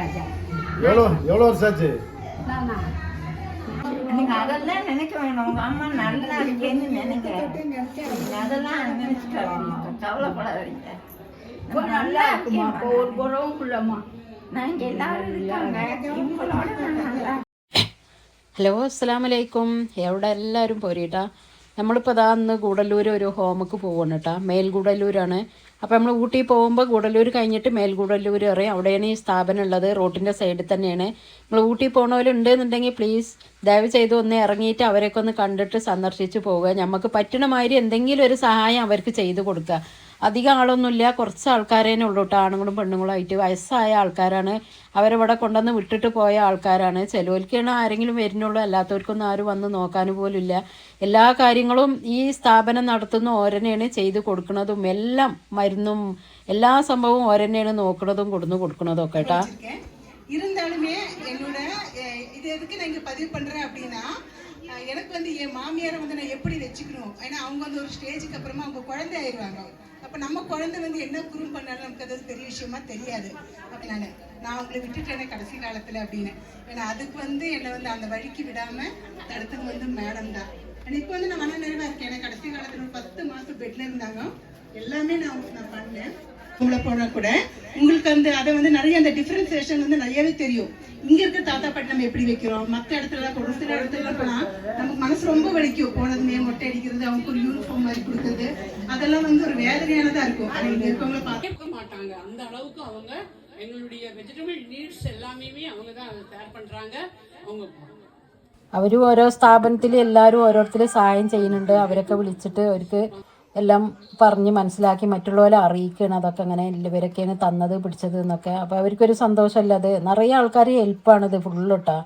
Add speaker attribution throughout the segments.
Speaker 1: ராஜா
Speaker 2: எவ்வளோ எவ்வளோ வருஷம் ஆச்சு
Speaker 1: நானா
Speaker 3: எனக்கு அதெல்லாம் நினைக்க வேணும் உங்க அம்மா நல்லா இருக்கேன்னு நினைக்கிறேன் அதெல்லாம் நினைச்சுக்காதீங்க கவலைப்படாதீங்க
Speaker 1: இப்போ நல்லா இருக்குமா இப்போ ஒரு குறவும் இல்லைம்மா
Speaker 3: நாங்க எல்லாரும் இருக்காங்க இவங்களோட நான் நல்லா
Speaker 4: ഹലോ അസ്സാം വലൈക്കും എവിടെ എല്ലാവരും പോരീട്ടാ നമ്മളിപ്പോൾ അതാ അന്ന് ഗൂഡല്ലൂർ ഒരു ഹോമക്ക് പോവാണ് കേട്ടോ മേൽഗൂഡല്ലൂരാണ്. അപ്പോൾ നമ്മൾ ഊട്ടി പോകുമ്പോൾ ഗൂഡല്ലൂർ കഴിഞ്ഞിട്ട് മേൽഗൂഡല്ലൂർ അറിയാം അവിടെയാണ് ഈ സ്ഥാപനം ഉള്ളത്. റോട്ടിന്റെ സൈഡിൽ തന്നെയാണ്. നമ്മൾ ഊട്ടി പോകണവരുണ്ടെന്നുണ്ടെങ്കിൽ പ്ലീസ് ദയവ് ചെയ്ത് ഒന്ന് ഇറങ്ങിയിട്ട് അവരൊക്കെ ഒന്ന് കണ്ടിട്ട് സന്ദർശിച്ച് പോവുക. നമുക്ക് പറ്റണമാതിരി എന്തെങ്കിലും ഒരു സഹായം അവർക്ക് ചെയ്തു കൊടുക്കുക. അധികം ആളൊന്നുമില്ല കുറച്ച് ആൾക്കാരേനെ ഉള്ളൂ കേട്ടോ ആണുങ്ങളും പെണ്ണുങ്ങളുമായിട്ട് വയസ്സായ ആൾക്കാരാണ് അവരിവിടെ കൊണ്ടുവന്ന് വിട്ടിട്ട് പോയ ആൾക്കാരാണ് ചിലവർക്കാണ് ആരെങ്കിലും വരുന്നുള്ളൂ അല്ലാത്തവർക്കൊന്നും ആരും വന്ന് നോക്കാനും പോലും ഇല്ല എല്ലാ കാര്യങ്ങളും ഈ സ്ഥാപനം നടത്തുന്ന ഓരനെയാണ് ചെയ്ത് കൊടുക്കുന്നതും എല്ലാം മരുന്നും എല്ലാ സംഭവവും ഓരനെയാണ് നോക്കുന്നതും കൊടുന്നു കൊടുക്കുന്നതും ഒക്കെ കേട്ടാ
Speaker 5: இருக்கேன். இருந்தாலுமே என்னோட அஹ், இது எதுக்கு நான் இங்க பதிவு பண்றேன் அப்படின்னா அஹ், எனக்கு வந்து என் மாமியாரை வந்து நான் எப்படி வச்சுக்கணும் ஏன்னா அவங்க வந்து ஒரு ஸ்டேஜுக்கு அப்புறமா அவங்க குழந்தை ஆயிடுவாங்க அப்போ நம்ம குழந்தை வந்து என்ன குரூம் பண்ணாலும் நமக்கு அது பெரிய விஷயமா தெரியாது. அப்ப நான் நான் அவங்களை விட்டுட்டேனே கடைசி காலத்தில் அப்படின்னு. ஏன்னா அதுக்கு வந்து என்னை வந்து அந்த வழிக்கு விடாமல் தடுத்தது வந்து மேடம் தான். ஆனா இப்போ வந்து நான் மன நிறைவாக இருக்கேன். ஏன்னா கடைசி காலத்தில் ஒரு பத்து மாதம் பெட்ல இருந்தாங்க. எல்லாமே நான் நான் பண்ணேன். உங்களை போனா கூட உங்களுக்கு அந்த அதை வந்து நிறைய அந்த டிஃபரன்சியேஷன் வந்து நிறையவே தெரியும் இங்க இருக்க தாத்தா பாட்டி நம்ம எப்படி வைக்கிறோம் மத்த இடத்துல எல்லாம் ஒரு சில இடத்துல எல்லாம் போனா நமக்கு மனசு ரொம்ப வலிக்கும் போனதுமே மொட்டை அடிக்கிறது அவங்களுக்கு ஒரு யூனிஃபார்ம் மாதிரி கொடுக்கறது அதெல்லாம் வந்து ஒரு வேதனையானதா இருக்கும் ஆனா இங்க இருக்கவங்கள பார்த்து
Speaker 6: இருக்க மாட்டாங்க அந்த அளவுக்கு அவங்க எங்களுடைய வெஜிடபிள் நீட்ஸ் எல்லாமே அவங்க தான் தயார் பண்றாங்க அவங்க
Speaker 4: അവർ ഓരോ സ്ഥാപനത്തിൽ എല്ലാവരും ഓരോരുത്തർ സഹായം ചെയ്യുന്നുണ്ട് അവരൊക്കെ വിളിച്ചിട്ട് അവർക്ക് എല്ലാം പറഞ്ഞ് മനസ്സിലാക്കി മറ്റുള്ളവരെ അറിയിക്കണം. അതൊക്കെ അങ്ങനെ ഇവരൊക്കെയാണ് തന്നത് പിടിച്ചത് എന്നൊക്കെ. അപ്പോൾ അവർക്കൊരു സന്തോഷമല്ല അത്? നിറയെ ആൾക്കാർ ഹെൽപ്പാണിത് ഫുള്ളിട്ടാ.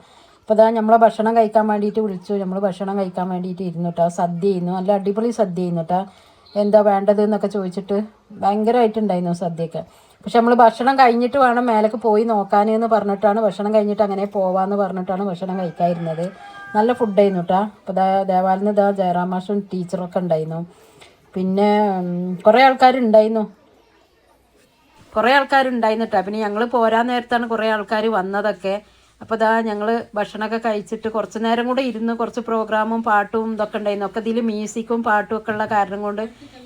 Speaker 4: അപ്പോൾ ഇതാ നമ്മളെ ഭക്ഷണം കഴിക്കാൻ വേണ്ടിയിട്ട് വിളിച്ചു. നമ്മൾ ഭക്ഷണം കഴിക്കാൻ വേണ്ടിയിട്ട് ഇരുന്നു കേട്ടോ സദ്യ ചെയ്യുന്നു. നല്ല അടിപൊളി സദ്യ ചെയ്യുന്നു കേട്ടോ എന്താ വേണ്ടത് എന്നൊക്കെ ചോദിച്ചിട്ട് ഭയങ്കരമായിട്ടുണ്ടായിരുന്നു സദ്യയൊക്കെ. പക്ഷെ നമ്മൾ ഭക്ഷണം കഴിഞ്ഞിട്ട് വേണം മേലേക്ക് പോയി നോക്കാൻ എന്ന് പറഞ്ഞിട്ടാണ് ഭക്ഷണം കഴിഞ്ഞിട്ട് അങ്ങനെ പോവാന്ന് പറഞ്ഞിട്ടാണ് ഭക്ഷണം കഴിക്കാതിരുന്നത്. നല്ല ഫുഡായിരുന്നു കേട്ടോ അപ്പോൾ ദേവാലിന് ഇതാ ജയറാം മാഷും ടീച്ചറൊക്കെ ഉണ്ടായിരുന്നു. പിന്നെ കുറെ ആൾക്കാരുണ്ടായിരുന്നു. കുറേ ആൾക്കാരുണ്ടായിരുന്നു കേട്ടോ പിന്നെ ഞങ്ങൾ പോരാൻ നേരത്താണ് കുറേ ആൾക്കാർ വന്നതൊക്കെ. അപ്പോൾ ഇതാ ഞങ്ങൾ ഭക്ഷണമൊക്കെ കഴിച്ചിട്ട് കുറച്ച് നേരം കൂടെ ഇരുന്ന് കുറച്ച് പ്രോഗ്രാമും പാട്ടും ഇതൊക്കെ ഉണ്ടായിരുന്നു. ഒക്കെ ഇതിൽ മ്യൂസിക്കും പാട്ടും ഒക്കെ ഉള്ള കാരണം കൊണ്ട്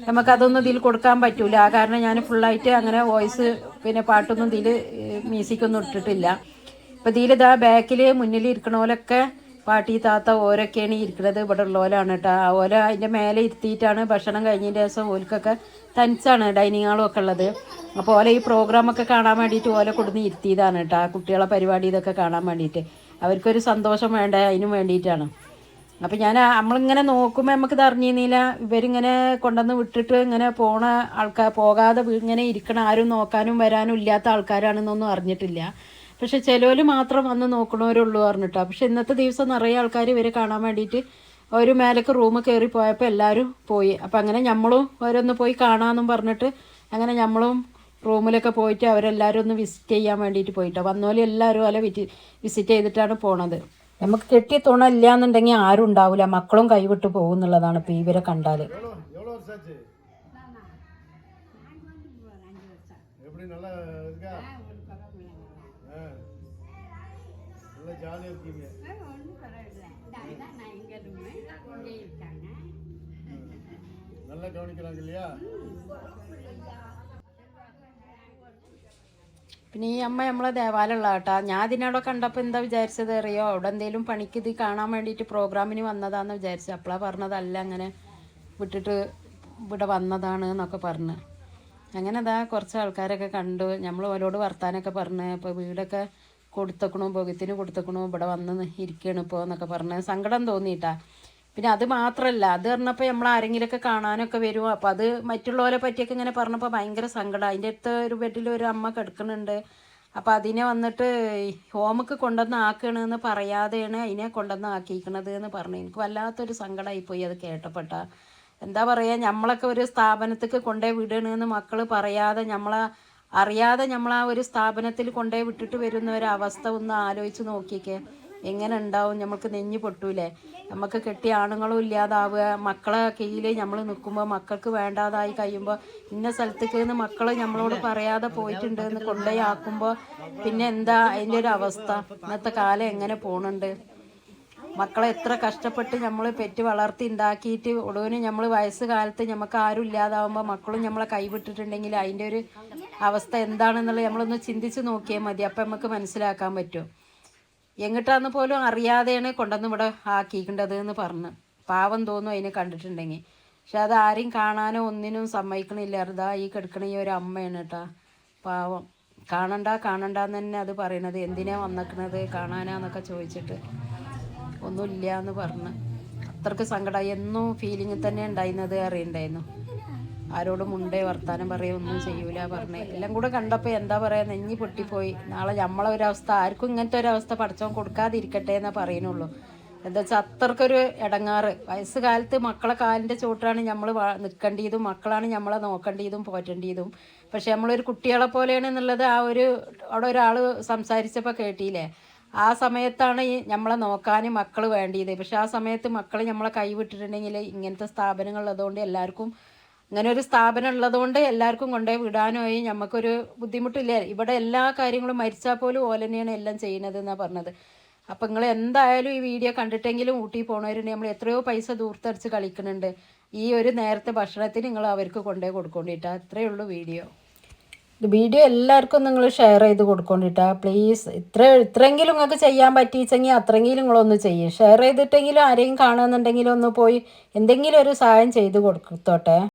Speaker 4: നമുക്ക് അതൊന്നും ഇതിൽ കൊടുക്കാൻ പറ്റൂല. ആ കാരണം ഞാൻ ഫുള്ളായിട്ട് അങ്ങനെ വോയിസ് പിന്നെ പാട്ടൊന്നും ഇതിൽ മ്യൂസിക്കൊന്നും ഇട്ടിട്ടില്ല. അപ്പോൾ ഇതിൽ ഇതാ ബാക്കിൽ മുന്നിൽ ഇരിക്കണ പോലൊക്കെ പാട്ടി താത്ത ഓരൊക്കെയാണ് ഇരിക്കുന്നത്. ഇവിടെ ഉള്ളവരാണ് കേട്ടോ. ഓല അതിന്റെ മേലെ ഇരുത്തിയിട്ടാണ് ഭക്ഷണം കഴിഞ്ഞതിന്റെ ദിവസം ഓൽക്കൊക്കെ തനിച്ചാണ് ഡൈനിങ് ഹാളും ഒക്കെ ഉള്ളത്. അപ്പോൾ ഓല ഈ പ്രോഗ്രാമൊക്കെ കാണാൻ വേണ്ടിയിട്ട് ഓല കൊടുന്ന് ഇരുത്തിയതാണ് കേട്ടോ. കുട്ടികളെ പരിപാടി ഇതൊക്കെ കാണാൻ വേണ്ടിയിട്ട്. അവർക്കൊരു സന്തോഷം വേണ്ട? അതിനും വേണ്ടിയിട്ടാണ്. അപ്പോൾ ഞാൻ നമ്മളിങ്ങനെ നോക്കുമ്പോൾ നമുക്കിത് അറിഞ്ഞിരുന്നില്ല. ഇവരിങ്ങനെ കൊണ്ടുവന്ന് വിട്ടിട്ട് ഇങ്ങനെ പോണ ആൾക്കാർ പോകാതെ ഇങ്ങനെ ഇരിക്കണ ആരും നോക്കാനും വരാനും ഇല്ലാത്ത ആൾക്കാരാണെന്നൊന്നും അറിഞ്ഞിട്ടില്ല. പക്ഷെ ചിലവർ മാത്രം വന്ന് നോക്കണവരുള്ളൂ പറഞ്ഞിട്ടാ പക്ഷെ ഇന്നത്തെ ദിവസം നിറയെ ആൾക്കാർ ഇവരെ കാണാൻ വേണ്ടിയിട്ട് ഒരു മേലേക്ക് റൂം കയറി പോയപ്പോൾ എല്ലാവരും പോയി അപ്പം അങ്ങനെ നമ്മളും അവരൊന്ന് പോയി കാണാമെന്നും പറഞ്ഞിട്ട് അങ്ങനെ നമ്മളും റൂമിലൊക്കെ പോയിട്ട് അവരെല്ലാവരും ഒന്ന് വിസിറ്റ് ചെയ്യാൻ വേണ്ടിയിട്ട് പോയിട്ടോ വന്നോലെ എല്ലാവരും അല്ല വിറ്റ് വിസിറ്റ് ചെയ്തിട്ടാണ് പോണത് നമുക്ക് കെട്ടിയ തുണ ഇല്ല എന്നുണ്ടെങ്കിൽ ആരും ഉണ്ടാവില്ല മക്കളും കൈവിട്ട് പോകും എന്നുള്ളതാണ് ഇപ്പം ഇവരെ കണ്ടാൽ
Speaker 2: எவ்வளோ எவ்வளோ ஜாலியாக இருக்கீங்க
Speaker 1: ஒன்றும் பரவாயில்ல இதான் நான் இங்கே இருந்தேன் இங்கே இருக்காங்க
Speaker 2: நல்லா கவனிக்கிறாங்க இல்லையா
Speaker 4: പിന്നെ ഈ അമ്മ നമ്മളെ ദേവാലയമുള്ള കേട്ടാ ഞാൻ ഇതിനവിടെ കണ്ടപ്പോൾ എന്താ വിചാരിച്ചത് അറിയോ അവിടെ എന്തെങ്കിലും പണിക്ക് ഇത് കാണാൻ വേണ്ടിയിട്ട് പ്രോഗ്രാമിന് വന്നതാന്ന് വിചാരിച്ചു അപ്പോഴാണ് പറഞ്ഞതല്ല അങ്ങനെ വിട്ടിട്ട് ഇവിടെ വന്നതാണ് എന്നൊക്കെ പറഞ്ഞ് അങ്ങനെ അതാ കുറച്ച് ആൾക്കാരൊക്കെ കണ്ടു നമ്മൾ ഓരോട് വർത്താനൊക്കെ പറഞ്ഞ് ഇപ്പോൾ വീടൊക്കെ കൊടുത്തേക്കണു ഭോഗത്തിന് കൊടുത്തക്കണു ഇവിടെ വന്ന് ഇരിക്കുകയാണ് ഇപ്പോൾ എന്നൊക്കെ പറഞ്ഞ് സങ്കടം തോന്നിയിട്ടാ. പിന്നെ അത് മാത്രമല്ല അത് പറഞ്ഞപ്പോൾ നമ്മൾ ആരെങ്കിലുമൊക്കെ കാണാനൊക്കെ വരും. അപ്പോൾ അത് മറ്റുള്ളവരെ പറ്റിയൊക്കെ ഇങ്ങനെ പറഞ്ഞപ്പോൾ ഭയങ്കര സങ്കടം. അതിന്റെ അടുത്ത് ഒരു ബെഡിൽ ഒരു അമ്മ കിടക്കുന്നുണ്ട്. അപ്പോൾ അതിനെ വന്നിട്ട് ഹോമക്ക് കൊണ്ടുവന്ന് ആക്കണമെന്ന് പറയാതെയാണ് അതിനെ കൊണ്ടുവന്ന് ആക്കിയിരിക്കണത് എന്ന് പറഞ്ഞു. എനിക്ക് വല്ലാത്തൊരു സങ്കടമായിപ്പോയി അത് കേട്ടപ്പെട്ട. എന്താ പറയുക നമ്മളൊക്കെ ഒരു സ്ഥാപനത്തേക്ക് കൊണ്ടേ വിടണമെന്ന് മക്കൾ പറയാതെ നമ്മളെ അറിയാതെ നമ്മൾ ആ ഒരു സ്ഥാപനത്തിൽ കൊണ്ടുപോയി വിട്ടിട്ട് വരുന്ന ഒരു അവസ്ഥ ഒന്ന് ആലോചിച്ച് നോക്കിക്കേ. എങ്ങനെ ഉണ്ടാവും? നമുക്ക് നെഞ്ഞ് പൊട്ടൂലേ. നമുക്ക് കെട്ടിയ ആണുങ്ങളും ഇല്ലാതാവുക. മക്കളെ കീഴിൽ നമ്മൾ നിൽക്കുമ്പോൾ മക്കൾക്ക് വേണ്ടാതായി കഴിയുമ്പോൾ ഇന്ന സ്ഥലത്തേക്ക് നിന്ന് മക്കൾ നമ്മളോട് പറയാതെ പോയിട്ടുണ്ട് എന്ന് കൊണ്ടുപോയി ആക്കുമ്പോൾ പിന്നെ എന്താ അതിന്റെ ഒരു അവസ്ഥ? ഇന്നത്തെ കാലം എങ്ങനെ പോണുണ്ട്? മക്കളെ എത്ര കഷ്ടപ്പെട്ട് നമ്മൾ പെറ്റ് വളർത്തി ഉണ്ടാക്കിയിട്ട് ഒടുവിന് നമ്മൾ വയസ്സ് കാലത്ത് നമുക്ക് ആരും ഇല്ലാതാവുമ്പോൾ മക്കളും നമ്മളെ കൈവിട്ടിട്ടുണ്ടെങ്കിൽ അതിന്റെ ഒരു അവസ്ഥ എന്താണെന്നുള്ളത് നമ്മളൊന്ന് ചിന്തിച്ച് നോക്കിയാൽ മതി. അപ്പം നമുക്ക് മനസ്സിലാക്കാൻ പറ്റും. എങ്ങിട്ടാന്ന് പോലും അറിയാതെയാണ് കൊണ്ടുവന്ന് ഇവിടെ ആക്കിക്കേണ്ടത് എന്ന് പറഞ്ഞ്. പാവം തോന്നും അതിനെ കണ്ടിട്ടുണ്ടെങ്കിൽ പക്ഷെ അത് ആരും കാണാനോ ഒന്നിനും സമ്മതിക്കണില്ല. അറുതാ ഈ കിടക്കണ ഈ ഒരു അമ്മയാണ് കേട്ടാ പാവം. കാണണ്ട കാണണ്ടെന്ന് തന്നെ അത് പറയണത്. എന്തിനാ വന്നേക്കണത്? കാണാനാന്നൊക്കെ ചോദിച്ചിട്ട്. ഒന്നുമില്ല എന്ന് പറഞ്ഞ്. അത്രയ്ക്ക് സങ്കടമായി എന്നും ഫീലിംഗ് തന്നെ ഉണ്ടായിരുന്നത് അറിയണ്ടായിരുന്നു. ആരോടും മുണ്ടേ വർത്താനം പറയോ ഒന്നും ചെയ്യൂല പറഞ്ഞേ. എല്ലാം കൂടെ കണ്ടപ്പോൾ എന്താ പറയാ നെഞ്ഞി പൊട്ടിപ്പോയി. നാളെ നമ്മളെ ഒരവസ്ഥ ആർക്കും ഇങ്ങനത്തെ ഒരവസ്ഥ പഠിച്ചവൻ കൊടുക്കാതിരിക്കട്ടെ എന്നാ പറയുന്നുള്ളൂ. എന്താ വെച്ചാൽ അത്രക്കൊരു ഇടങ്ങാറ് വയസ്സുകാലത്ത് മക്കളെ കാലിന്റെ ചോട്ടാണ് നമ്മൾ നിൽക്കേണ്ടതും മക്കളാണ് നമ്മളെ നോക്കേണ്ടതും പോറ്റേണ്ടതും. പക്ഷെ നമ്മളൊരു കുട്ടികളെ പോലെയാണ് എന്നുള്ളത് ആ ഒരു അവിടെ ഒരാൾ സംസാരിച്ചപ്പോൾ കേട്ടില്ലേ? ആ സമയത്താണ് നമ്മളെ നോക്കാൻ മക്കൾ വേണ്ടിയത്. പക്ഷെ ആ സമയത്ത് മക്കൾ നമ്മളെ കൈവിട്ടിട്ടുണ്ടെങ്കിൽ ഇങ്ങനത്തെ സ്ഥാപനങ്ങൾ ഉള്ളതുകൊണ്ട് എല്ലാവർക്കും ഇങ്ങനെ ഒരു സ്ഥാപനം ഉള്ളതുകൊണ്ട് എല്ലാവർക്കും കൊണ്ടുപോയി വിടാനായി. നമുക്കൊരു ബുദ്ധിമുട്ടില്ല. ഇവിടെ എല്ലാ കാര്യങ്ങളും മരിച്ചാൽ പോലും ഓല തന്നെയാണ് എല്ലാം ചെയ്യുന്നത് എന്നാണ് പറഞ്ഞത്. അപ്പം നിങ്ങൾ എന്തായാലും ഈ വീഡിയോ കണ്ടിട്ടെങ്കിലും ഊട്ടി പോണവരുണ്ട് നമ്മൾ എത്രയോ പൈസ ദൂർത്തടിച്ച് കളിക്കുന്നുണ്ട്. ഈ ഒരു നേരത്തെ ഭക്ഷണത്തിന് നിങ്ങൾ അവർക്ക് കൊണ്ടുപോയി കൊടുക്കേണ്ടിട്ടാണ് അത്രയേ ഉള്ളൂ വീഡിയോ. ഇത് വീഡിയോ എല്ലാവർക്കും നിങ്ങൾ ഷെയർ ചെയ്ത് കൊടുക്കൊണ്ടിട്ടാ. പ്ലീസ് ഇത്ര ഇത്രയെങ്കിലും നിങ്ങൾക്ക് ചെയ്യാൻ പറ്റിച്ചെങ്കിൽ അത്രയെങ്കിലും നിങ്ങളൊന്ന് ചെയ്യും. ഷെയർ ചെയ്തിട്ടെങ്കിലും ആരെയും കാണുന്നുണ്ടെങ്കിലും ഒന്ന് പോയി എന്തെങ്കിലും ഒരു സഹായം ചെയ്ത് കൊടുത്തോട്ടെ.